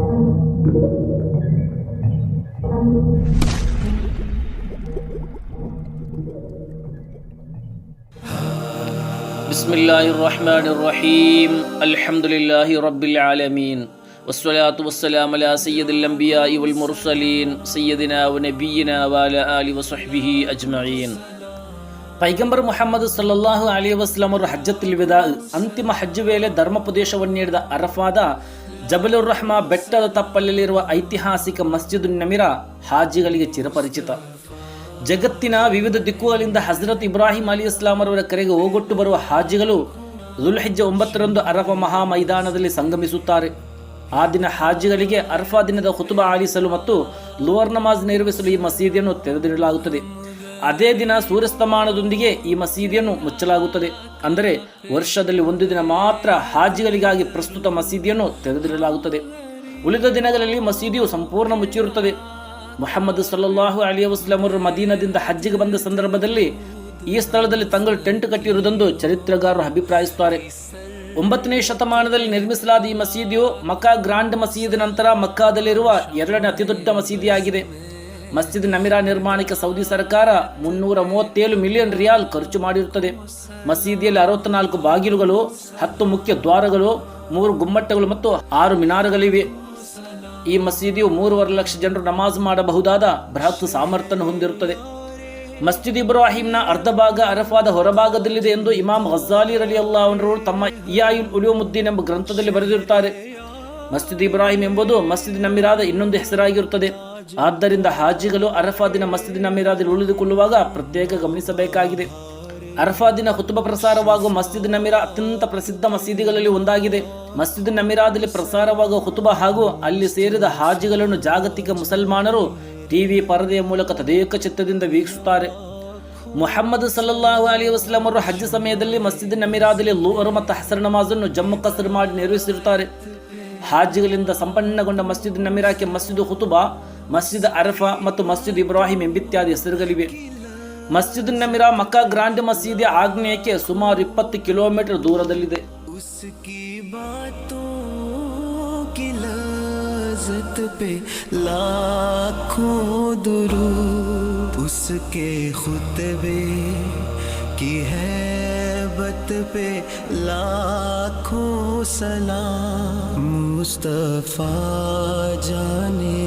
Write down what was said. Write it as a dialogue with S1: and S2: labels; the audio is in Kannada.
S1: بسم الله الرحمن الرحيم الحمد لله رب العالمين والصلاة والسلام على سيد الأنبياء والمرسلين سيدنا ونبينا وعلى آله وصحبه أجمعين പൈഗംബർ മുഹമ്മദ് സല്ലാഹു അലൈ വസ്ലാം ഒരു ഹജ്ജത്തിൽ വിദാ അന്തിമ ഹജ്ജ് വേലെ ധർമ്മ പ്രദേശവന്യയുടെ അറഫാദ ಜಬಲುರ್ ರಹ್ಮಾ ಬೆಟ್ಟದ ತಪ್ಪಲಲ್ಲಿರುವ ಐತಿಹಾಸಿಕ ಮಸ್ಜಿದ್ ನಮಿರ ಹಾಜಿಗಳಿಗೆ ಚಿರಪರಿಚಿತ. ಜಗತ್ತಿನ ವಿವಿಧ ದಿಕ್ಕುಗಳಿಂದ ಹಜರತ್ ಇಬ್ರಾಹಿಂ ಅಲಿ ಇಸ್ಲಾಮರವರ ಕರೆಗೆ ಹೋಗೊಟ್ಟು ಬರುವ ಹಾಜಿಗಳು ದುಲ್ಹಿಜ್ಜ ಒಂಬತ್ತರಂದು ಅರಫ ಮಹಾ ಮೈದಾನದಲ್ಲಿ ಸಂಗಮಿಸುತ್ತಾರೆ. ಆ ದಿನ ಹಾಜಿಗಳಿಗೆ ಅರ್ಫಾ ದಿನದ ಹುತುಬ ಆಲಿಸಲು ಮತ್ತು ಲೋವರ್ ನಮಾಜ್ ನಿರ್ವಹಿಸಲು ಈ ಮಸೀದಿಯನ್ನು ತೆರೆದಿಡಲಾಗುತ್ತದೆ. ಅದೇ ದಿನ ಸೂರ್ಯಸ್ತಮಾನದೊಂದಿಗೆ ಈ ಮಸೀದಿಯನ್ನು ಮುಚ್ಚಲಾಗುತ್ತದೆ. ಅಂದರೆ ವರ್ಷದಲ್ಲಿ ಒಂದು ದಿನ ಮಾತ್ರ ಹಾಜಿಗಳಿಗಾಗಿ ಪ್ರಸ್ತುತ ಮಸೀದಿಯನ್ನು ತೆರೆದಿಡಲಾಗುತ್ತದೆ. ಉಳಿದ ದಿನಗಳಲ್ಲಿ ಮಸೀದಿಯು ಸಂಪೂರ್ಣ ಮುಚ್ಚಿರುತ್ತದೆ. ಮೊಹಮ್ಮದ್ ಸಲ್ಲಲ್ಲಾಹು ಅಲಿ ವಸ್ಲಮರು ಮದೀನದಿಂದ ಹಜ್ಜಿಗೆ ಬಂದ ಸಂದರ್ಭದಲ್ಲಿ ಈ ಸ್ಥಳದಲ್ಲಿ ತಂಗಳು ಟೆಂಟ್ ಕಟ್ಟಿರುವುದೆಂದು ಚರಿತ್ರಗಾರರು ಅಭಿಪ್ರಾಯಿಸುತ್ತಾರೆ. ಒಂಬತ್ತನೇ ಶತಮಾನದಲ್ಲಿ ನಿರ್ಮಿಸಲಾದ ಈ ಮಸೀದಿಯು ಮಕ್ಕಾ ಗ್ರಾಂಡ್ ಮಸೀದಿ ನಂತರ ಮಕ್ಕಾದಲ್ಲಿರುವ ಎರಡನೇ ಅತಿದೊಡ್ಡ ಮಸೀದಿಯಾಗಿದೆ. ಮಸ್ಜಿದ್ ನಮಿರಾ ನಿರ್ಮಾಣಕ್ಕೆ ಸೌದಿ ಸರ್ಕಾರ ಮುನ್ನೂರ ಮೂವತ್ತೇಳು ಮಿಲಿಯನ್ ರಿಯಾಲ್ ಖರ್ಚು ಮಾಡಿರುತ್ತದೆ. ಮಸೀದಿಯಲ್ಲಿ ಅರವತ್ನಾಲ್ಕು ಬಾಗಿಲುಗಳು, ಹತ್ತು ಮುಖ್ಯ ದ್ವಾರಗಳು, ಮೂರು ಗುಮ್ಮಟ್ಟಗಳು ಮತ್ತು ಆರು ಮಿನಾರಗಳಿವೆ. ಈ ಮಸೀದಿಯು ಮೂರುವರೆ ಲಕ್ಷ ಜನರು ನಮಾಜ್ ಮಾಡಬಹುದಾದ ಬೃಹತ್ ಸಾಮರ್ಥ್ಯ ಹೊಂದಿರುತ್ತದೆ. ಮಸ್ಜಿದ್ ಇಬ್ರಾಹಿಂನ ಅರ್ಧ ಭಾಗ ಅರಫಾದ ಹೊರಭಾಗದಲ್ಲಿದೆ ಎಂದು ಇಮಾಮ್ ಘಜಾಲಿ ರಲಿ ಅಲ್ಲಾಹರು ತಮ್ಮ ಇಯಾಯುಲ್ ಉಲಿಯೋಮುದ್ದೀನ್ ಎಂಬ ಗ್ರಂಥದಲ್ಲಿ ಬರೆದಿರುತ್ತಾರೆ. ಮಸ್ಜಿದ್ ಇಬ್ರಾಹಿಂ ಎಂಬುದು ಮಸ್ಜಿದ್ ನಮಿರಾದ ಇನ್ನೊಂದು ಹೆಸರಾಗಿರುತ್ತದೆ. ಆದ್ದರಿಂದ ಹಾಜಿಗಳು ಅರಫಾ ದಿನ ಮಸ್ಜಿದ್ ನಮಿರಾದಲ್ಲಿ ಉಳಿದುಕೊಳ್ಳುವಾಗ ಪ್ರತ್ಯೇಕ ಗಮನಿಸಬೇಕಾಗಿದೆ. ಅರಫಾ ದಿನ ಹುತುಬ ಪ್ರಸಾರವಾಗುವ ಮಸ್ಜಿದ್ ನಮಿರಾ ಅತ್ಯಂತ ಪ್ರಸಿದ್ಧ ಮಸೀದಿಗಳಲ್ಲಿ ಒಂದಾಗಿದೆ. ಮಸ್ಜಿದ್ ನಮೀರಾದಲ್ಲಿ ಪ್ರಸಾರವಾಗುವ ಹುತುಬ ಹಾಗೂ ಅಲ್ಲಿ ಸೇರಿದ ಹಾಜಿಗಳನ್ನು ಜಾಗತಿಕ ಮುಸಲ್ಮಾನರು ಟಿವಿ ಪರದೆಯ ಮೂಲಕ ತದೇಕ ಚಿತ್ತದಿಂದ ವೀಕ್ಷಿಸುತ್ತಾರೆ. ಮುಹಮ್ಮದ್ ಸಲ್ಲಲ್ಲಾಹು ಅಲಿ ವಸ್ಲಾಂ ಅವರು ಹಜ್ ಸಮಯದಲ್ಲಿ ಮಸ್ಜಿದ್ ನಮೀರಾದಲ್ಲಿ ಲೋಹರು ಮತ್ತು ಹಸರ್ ನಮಾಜನ್ನು ಜಮ್ಮು ಕಸರ್ ಮಾಡಿ ನಿರ್ವಹಿಸಿರುತ್ತಾರೆ ಹಾಜಿಗಳಿಂದ ಸಂಪನ್ನಗೊಂಡ ಮಸ್ಜಿದ್ ನಮೀರಾಕೆ ಮಸ್ಜಿದ್ ಹುತುಬಾ ಮಸ್ಜಿದ್ ಅರಫಾ ಮತ್ತು ಮಸ್ಜಿದ್ ಇಬ್ರಾಹಿಂ ಎಂಬಿತ್ಯಾದಿ ಹೆಸರುಗಳಿವೆ ಮಸ್ಜಿದ್ ನಮಿರಾ ಮಕ್ಕಾ ಗ್ರಾಂಡ್ ಮಸೀದಿ ಆಗ್ನೇಯಕ್ಕೆ ಸುಮಾರು ಇಪ್ಪತ್ತು ಕಿಲೋಮೀಟರ್ ದೂರದಲ್ಲಿದೆ
S2: उसकी बातों की लज्जत पे लाखों दुरूद उसके खुतबे की हैबत पे लाखों सलाम मुस्तफा जाने